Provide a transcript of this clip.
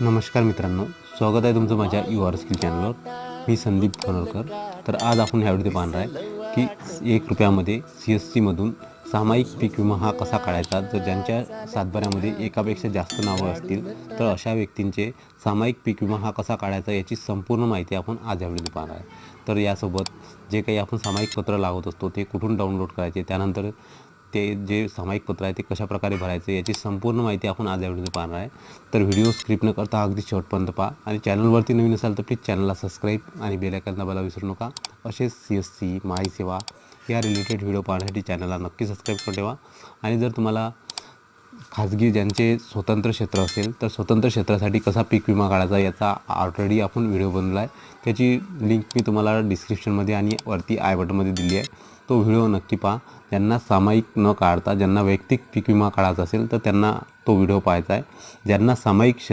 नमस्कार मित्रांनो स्वागत आहे तुमचं माझ्या यू आर स्किल चॅनलवर. मी संदीप खनोरकर तर आज आपण ह्यावेळी पाहणार आहे की एक रुपयामध्ये सी एस सीमधून सामायिक पीक विमा हा कसा काढायचा? जर ज्यांच्या सातबाऱ्यामध्ये एकापेक्षा जास्त नावं असतील तर अशा व्यक्तींचे सामायिक पीक विमा हा कसा काढायचा याची संपूर्ण माहिती आपण आज यावेळी पाहणार आहे. तर यासोबत जे काही आपण सामायिक पत्र लावत असतो ते कुठून डाउनलोड करायचे? त्यानंतर ते जे सामायिक पत्र आहे ते कशा प्रकारे भरायचे याची संपूर्ण माहिती आपण आज या पाहणार आहे. तर व्हिडिओ स्क्रिप्ट न करता अगदी शेवटपर्यंत पहा आणि चॅनलवरती नवीन असाल तर प्लीज चॅनलला सबस्क्राईब आणि बेलायकन दाबायला विसरू नका. असेच सी एस सी माई सेवा या रिलेटेड व्हिडिओ पाहण्यासाठी चॅनलला नक्की सबस्क्राईब करून ठेवा. आणि जर तुम्हाला खाजगी ज्यांचे स्वतंत्र क्षेत्र असेल तर स्वतंत्र क्षेत्रासाठी कसा पीक विमा काढायचा याचा ऑलरेडी आपण व्हिडिओ बनवला आहे. त्याची लिंक मी तुम्हाला डिस्क्रिप्शनमध्ये आणि वरती आय बटनमध्ये दिली आहे. तो व्हिडिओ नक्की पहा. ज्यांना सामायिक न काढता ज्यांना वैयक्तिक पीक विमा काढायचा असेल तर त्यांना तो व्हिडिओ पाहायचा आहे. ज्यांना सामायिक